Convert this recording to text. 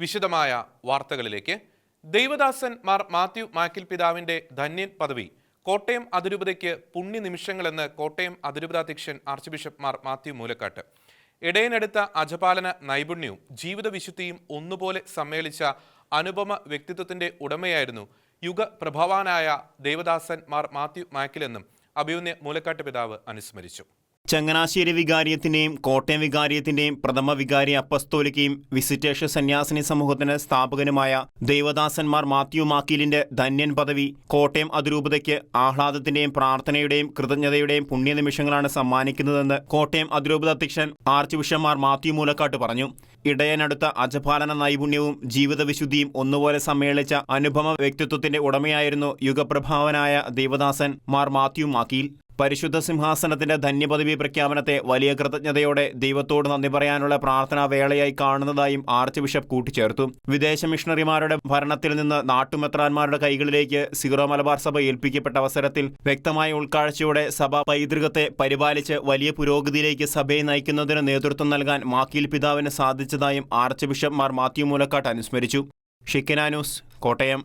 വിശദമായ വാർത്തകളിലേക്ക്. ദൈവദാസൻ മാർ മാത്യു മാക്കിൽ പിതാവിന്റെ ധന്യൻ പദവി. കോട്ടയം അതിരൂപതയ്ക്ക് പുണ്യ നിമിഷങ്ങളെന്ന് കോട്ടയം അതിരൂപതാധ്യക്ഷൻ ആർച്ച് ബിഷപ്പ് മാർ മാത്യു മൂലക്കാട്ട്. ഇടയനടുത്ത അജപാലന നൈപുണ്യവും ജീവിത വിശുദ്ധിയും ഒന്നുപോലെ സമ്മേളിച്ച അനുപമ വ്യക്തിത്വത്തിന്റെ ഉടമയായിരുന്നു യുഗ പ്രഭവാനായ ദേവദാസൻ മാർ മാത്യു മാക്കിലെന്നും അഭിയുന്യ മൂലക്കാട്ട് പിതാവ് അനുസ്മരിച്ചു. ചങ്ങനാശ്ശേരി വികാരിയത്തിന്റെയും കോട്ടയം വികാരിയത്തിന്റെയും പ്രഥമ വികാരി അപ്പസ്തോലിക്കയും വിസിറ്റേഷൻ സന്യാസിനി സമൂഹത്തിന്റെ സ്ഥാപകനുമായ ദേവദാസന്മാർ മാത്യു മാക്കീലിന്റെ ധന്യൻ പദവി കോട്ടയം അതിരൂപതയ്ക്ക് ആഹ്ലാദത്തിന്റെയും പ്രാർത്ഥനയുടെയും കൃതജ്ഞതയുടെയും പുണ്യനിമിഷങ്ങളാണ് സമ്മാനിക്കുന്നതെന്ന് കോട്ടയം അതിരൂപത അധ്യക്ഷൻ ആർച്ച് ബിഷപ്പ്മാർ മാത്യു മൂലക്കാട്ട് പറഞ്ഞു. ഇടയനടുത്ത അജപാലന നൈപുണ്യവും ജീവിതവിശുദ്ധിയും ഒന്നുപോലെ സമ്മേളിച്ച അനുപമ വ്യക്തിത്വത്തിന്റെ ഉടമയായിരുന്നു യുഗപ്രഭാവനായ ദേവദാസൻ മാർ മാത്യു മാക്കീൽ. പരിശുദ്ധ സിംഹാസനത്തിന്റെ ധന്യപദവി പ്രഖ്യാപനത്തെ വലിയ കൃതജ്ഞതയോടെ ദൈവത്തോട് നന്ദി പറയാനുള്ള പ്രാർത്ഥനാ വേളയായി കാണുന്നതായും ആർച്ച് ബിഷപ്പ് കൂട്ടിച്ചേർത്തു. വിദേശ മിഷണറിമാരുടെ ഭരണത്തിൽ നിന്ന് നാട്ടുമെത്രാന്മാരുടെ കൈകളിലേക്ക് സിറോ മലബാർ സഭ ഏൽപ്പിക്കപ്പെട്ട അവസരത്തിൽ വ്യക്തമായ ഉൾക്കാഴ്ചയോടെ സഭ പൈതൃകത്തെ പരിപാലിച്ച് വലിയ പുരോഗതിയിലേക്ക് സഭയെ നയിക്കുന്നതിന് നേതൃത്വം നൽകാൻ മാക്കീൽ പിതാവിന് സാധിച്ചതായും ആർച്ച് ബിഷപ്പ്മാർ മാത്യു മൂലക്കാട്ട് അനുസ്മരിച്ചു. ഷിക്കനാനൂസ് കോട്ടയം.